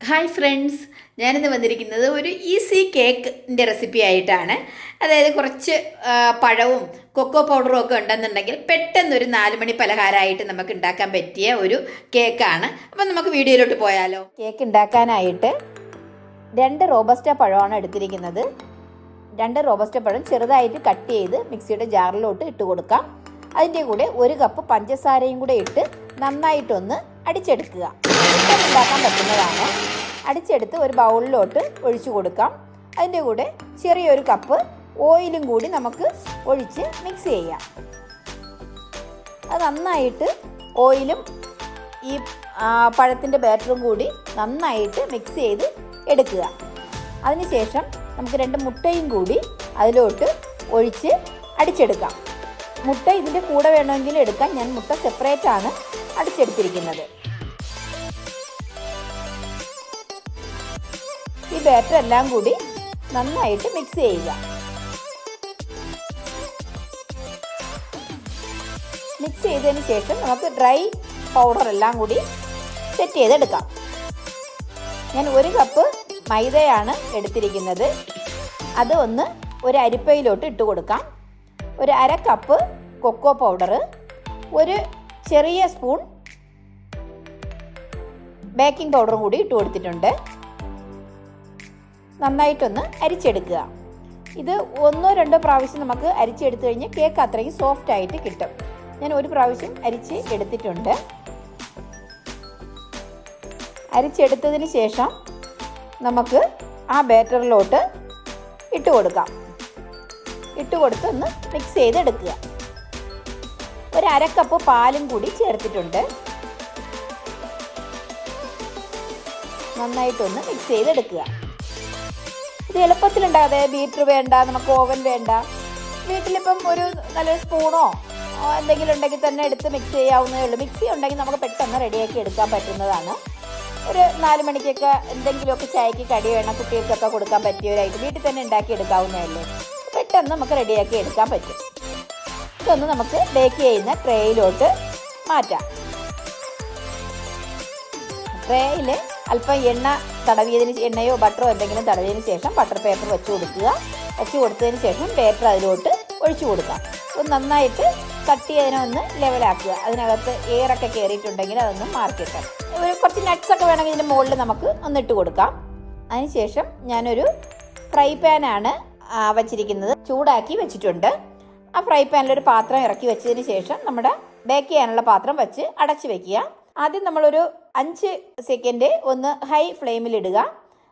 Hi friends ഞാനിന്ന് വന്നിരിക്കുന്നത് ഒരു ഈസി കേക്കിന്റെ റെസിപ്പി ആയിട്ടാണ്. അതായത് കുറച്ച് പഴവും കൊക്കോ പൗഡറും ഒക്കെ ഉണ്ടെന്നുണ്ടെങ്കിൽ പെട്ടെന്നൊരു നാല് മണി പലഹാരമായിട്ട് നമുക്ക് ഉണ്ടാക്കാൻ പറ്റിയ ഒരു കേക്കാണ് അപ്പം നമുക്ക് വീഡിയോയിലോട്ട് പോയാലോ. കേക്ക് ഉണ്ടാക്കാനായിട്ട് രണ്ട് റോബസ്റ്റ പഴമാണ് എടുത്തിരിക്കുന്നത്. രണ്ട് റോബസ്റ്റ പഴം ചെറുതായിട്ട് കട്ട് ചെയ്ത് മിക്സിയുടെ ജാറിലോട്ട് ഇട്ട് കൊടുക്കാം. അതിന്റെ കൂടെ ഒരു കപ്പ് പഞ്ചസാരയും കൂടെ ഇട്ട് നന്നായിട്ടൊന്ന് അടിച്ചെടുക്കുക. ഉണ്ടാക്കാൻ പറ്റുന്നതാണ്. അടിച്ചെടുത്ത് ഒരു ബൗളിലോട്ട് ഒഴിച്ചു കൊടുക്കാം. അതിന്റെ കൂടെ ചെറിയൊരു കപ്പ് ഓയിലും കൂടി നമുക്ക് ഒഴിച്ച് മിക്സ് ചെയ്യാം. അത് നന്നായിട്ട് ഓയിലും ഈ പഴത്തിന്റെ ബാറ്ററും കൂടി നന്നായിട്ട് മിക്സ് ചെയ്ത് എടുക്കുക. അതിനുശേഷം നമുക്ക് രണ്ട് മുട്ടയും കൂടി അതിലോട്ട് ഒഴിച്ച് അടിച്ചെടുക്കാം. മുട്ട ഇതിന്റെ കൂടെ വേണമെങ്കിൽ എടുക്കാം. ഞാൻ മുട്ട സെപ്പറേറ്റ് ആണ് അടിച്ചെടുത്തിരിക്കുന്നത്. ഈ ബാറ്റർ എല്ലാം കൂടി നന്നായിട്ട് മിക്സ് ചെയ്യുക. മിക്സ് ചെയ്തതിന് ശേഷം നമുക്ക് ഡ്രൈ പൗഡർ എല്ലാം കൂടി സെറ്റ് ചെയ്തെടുക്കാം. ഞാൻ ഒരു കപ്പ് മൈദയാണ് എടുത്തിരിക്കുന്നത്. അത് ഒന്ന് ഒരു അരിപ്പയിലോട്ട് ഇട്ട് കൊടുക്കാം. ഒരു അര കപ്പ് കൊക്കോ പൗഡർ ഒരു ചെറിയ സ്പൂൺ ബേക്കിംഗ് പൗഡറും കൂടി ഇട്ട് കൊടുത്തിട്ടുണ്ട്. നന്നായിട്ടൊന്ന് അരിച്ചെടുക്കുക. ഇത് ഒന്നോ രണ്ടോ പ്രാവശ്യം നമുക്ക് അരിച്ചെടുത്തു കഴിഞ്ഞാൽ കേക്ക് അത്രയും സോഫ്റ്റ് ആയിട്ട് കിട്ടും. ഞാൻ ഒരു പ്രാവശ്യം അരിച്ച് എടുത്തിട്ടുണ്ട്. അരിച്ചെടുത്തതിന് ശേഷം നമുക്ക് ആ ബാറ്ററിലോട്ട് ഇട്ട് കൊടുക്കാം. ഇട്ട് കൊടുത്ത് ഒന്ന് മിക്സ് ചെയ്തെടുക്കുക. ഒരു അരക്കപ്പ് കപ്പ് പാലും കൂടി ചേർത്തിട്ടുണ്ട്. നന്നായിട്ടൊന്ന് മിക്സ് ചെയ്തെടുക്കുക. ഇത് എളുപ്പത്തിലുണ്ടാകാതെ ബീറ്റർ വേണ്ട നമുക്ക് ഓവൻ വേണ്ട. വീട്ടിലിപ്പം ഒരു നല്ല സ്പൂണോ എന്തെങ്കിലും ഉണ്ടെങ്കിൽ തന്നെ എടുത്ത് മിക്സ് ചെയ്യാവുന്നേ ഉള്ളൂ. മിക്സി ഉണ്ടെങ്കിൽ നമുക്ക് പെട്ടെന്ന് റെഡിയാക്കി എടുക്കാൻ പറ്റുന്നതാണ്. ഒരു നാല് മണിക്കൊക്കെ എന്തെങ്കിലുമൊക്കെ ചായക്ക് കടി വേണം കുട്ടികൾക്കൊക്കെ കൊടുക്കാൻ പറ്റിയ വീട്ടിൽ തന്നെ ഉണ്ടാക്കി എടുക്കാവുന്നതല്ലേ പെട്ടെന്ന് നമുക്ക് റെഡിയാക്കി എടുക്കാൻ പറ്റും. ഇതൊന്ന് നമുക്ക് ബേക്ക് ചെയ്യുന്ന ട്രേയിലോട്ട് മാറ്റാം. ട്രേയിൽ അല്പം എണ്ണ തടവിയതിന് എണ്ണയോ ബട്ടറോ എന്തെങ്കിലും തടവിയതിന് ശേഷം ബട്ടർ പേപ്പർ വെച്ച് കൊടുക്കുക. വെച്ച് കൊടുത്തതിന് ശേഷം പേപ്പർ അതിലോട്ട് ഒഴിച്ചു കൊടുക്കാം ഒന്ന് നന്നായിട്ട് തട്ടി അതിനെ ഒന്ന് ലെവലാക്കുക അതിനകത്ത് എയറൊക്കെ കയറിയിട്ടുണ്ടെങ്കിൽ അതൊന്ന് മാർക്കിട്ടാം കുറച്ച് നട്ട്സൊക്കെ വേണമെങ്കിൽ ഇതിന്റെ മുകളിൽ നമുക്ക് ഒന്ന് ഇട്ട് കൊടുക്കാം. അതിനുശേഷം ഞാനൊരു ഫ്രൈ പാനാണ് വച്ചിരിക്കുന്നത്. ചൂടാക്കി വെച്ചിട്ടുണ്ട്. ആ ഫ്രൈ പാനിൽ ഒരു പാത്രം ഇറക്കി വെച്ചതിന് ശേഷം നമ്മുടെ ബേക്ക് ചെയ്യാനുള്ള പാത്രം വെച്ച് അടച്ചു വെക്കുക. ആദ്യം നമ്മളൊരു അഞ്ച് സെക്കൻഡ് ഒന്ന് ഹൈ ഫ്ലെയിമിലിടുക.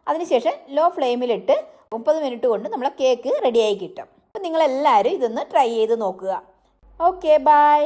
അതിനുശേഷം ലോ ഫ്ലെയിമിലിട്ട് മുപ്പത് മിനിറ്റ് കൊണ്ട് നമ്മളെ കേക്ക് റെഡിയായി കിട്ടും. അപ്പോൾ നിങ്ങളെല്ലാവരും ഇതൊന്ന് ട്രൈ ചെയ്ത് നോക്കുക. Okay bye.